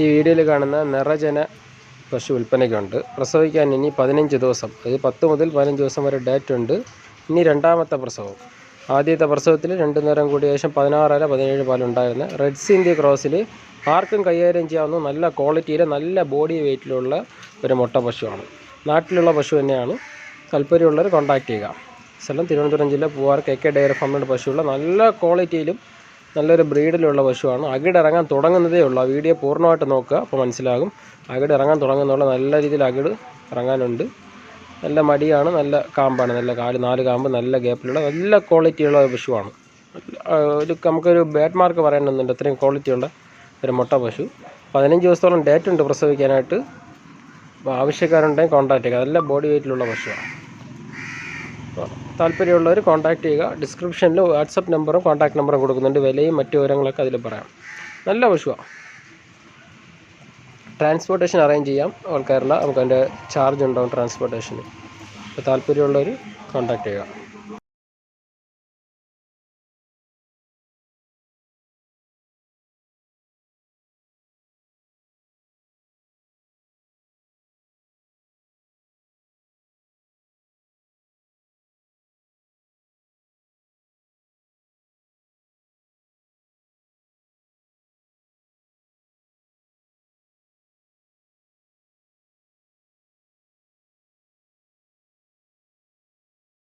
ഈ വീഡിയോയിൽ കാണുന്ന നിറജന പശു വിൽപ്പനയ്ക്കുണ്ട്. പ്രസവിക്കാൻ ഇനി പതിനഞ്ച് ദിവസം. അതായത് പത്ത് മുതൽ പതിനഞ്ച് ദിവസം വരെ ഡേറ്റ് ഉണ്ട്. ഇനി രണ്ടാമത്തെ പ്രസവം. ആദ്യത്തെ പ്രസവത്തിൽ രണ്ട് നേരം കൂടി ഏകദേശം പതിനാറര പതിനേഴ് പാലുണ്ടായിരുന്നു റെഡ് സിന്ത്യ ക്രോസിൽ ആർക്കും കൈകാര്യം ചെയ്യാവുന്ന നല്ല ക്വാളിറ്റിയിലെ നല്ല ബോഡി വെയിറ്റിലുള്ള ഒരു മുട്ട പശുവാണ്. നാട്ടിലുള്ള പശു തന്നെയാണ്. താല്പര്യമുള്ളവർ കോൺടാക്റ്റ് ചെയ്യുക. സ്ഥലം തിരുവനന്തപുരം ജില്ല പൂവാർ കെ കെ ഡയറി ഫാമിലുള്ള പശുവുള്ള നല്ല ക്വാളിറ്റിയിലും നല്ലൊരു ബ്രീഡിലുള്ള പശുവാണ്. അകിട് ഇറങ്ങാൻ തുടങ്ങുന്നതേ ഉള്ളൂ. ആ വീഡിയോ പൂർണമായിട്ട് നോക്കുക അപ്പോൾ മനസ്സിലാകും. അകിട് ഇറങ്ങാൻ തുടങ്ങുന്നുള്ള നല്ല രീതിയിൽ അകിട് ഇറങ്ങാനുണ്ട്. നല്ല മടിയാണ് നല്ല കാമ്പാണ്. നല്ല കാൽ നാല് കാമ്പ് നല്ല ഗ്യാപ്പിലുള്ള നല്ല ക്വാളിറ്റിയുള്ള പശുവാണ്. ഒരു നമുക്കൊരു ബാഡ് മാർക്ക് പറയാനൊന്നുണ്ട് അത്രയും ക്വാളിറ്റിയുള്ള ഒരു മുട്ട പശു. പതിനഞ്ച് ദിവസത്തോളം ഡേറ്റ് ഉണ്ട് പ്രസവിക്കാനായിട്ട്. ആവശ്യക്കാരുണ്ടെങ്കിൽ കോൺടാക്ട് ചെയ്യുക നല്ല ബോഡി വെയിറ്റിലുള്ള പശുവാണ്. താല്പര്യമുള്ളവർ കോൺടാക്ട് ചെയ്യുക. ഡിസ്ക്രിപ്ഷനിൽ വാട്സപ്പ് നമ്പറും കോൺടാക്ട് നമ്പറും കൊടുക്കുന്നുണ്ട്. വിലയും മറ്റു വിവരങ്ങളൊക്കെ അതിൽ പറയാം. നല്ല പശുവാണ് ട്രാൻസ്പോർട്ടേഷൻ അറേഞ്ച് ചെയ്യാം. ഓൾ കേരള നമുക്ക് അതിന്റെ ചാർജ് ഉണ്ടാവും ട്രാൻസ്പോർട്ടേഷന് അപ്പോൾ താല്പര്യമുള്ളവർ കോൺടാക്ട് ചെയ്യുക.